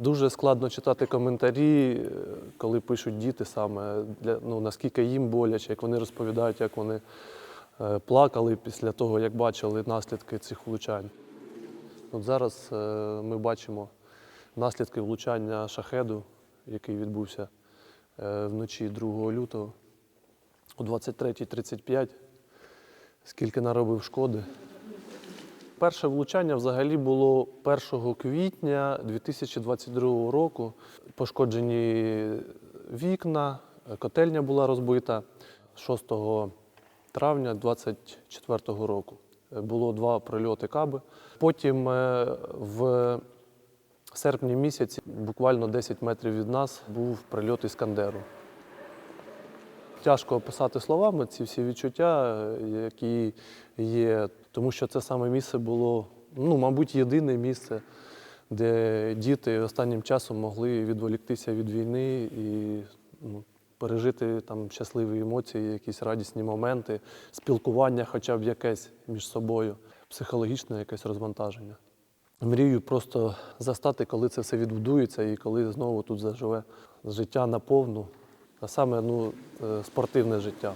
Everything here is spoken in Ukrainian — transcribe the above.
Дуже складно читати коментарі, е, коли пишуть діти саме, для, ну, наскільки їм боляче, як вони розповідають, як вони е, плакали після того, як бачили наслідки цих влучань. От зараз е, ми бачимо наслідки влучання шахеду, який відбувся вночі 2 лютого о 23.35. Скільки наробив шкоди. Перше влучання взагалі було 1 квітня 2022 року. Пошкоджені вікна, котельня була розбита 6 травня 2024 року. Було два прильоти каби. Потім е, в серпні місяці, буквально 10 метрів від нас, був прильот Іскандеру. Тяжко описати словами ці всі відчуття, е, які є, тому що це саме місце було, ну, мабуть, єдине місце, де діти останнім часом могли відволіктися від війни і ну, пережити там щасливі емоції, якісь радісні моменти, спілкування хоча б якесь між собою, психологічне якесь розвантаження. Мрію просто застати, коли це все відбудується і коли знову тут заживе життя наповну, а саме ну, е, спортивне життя.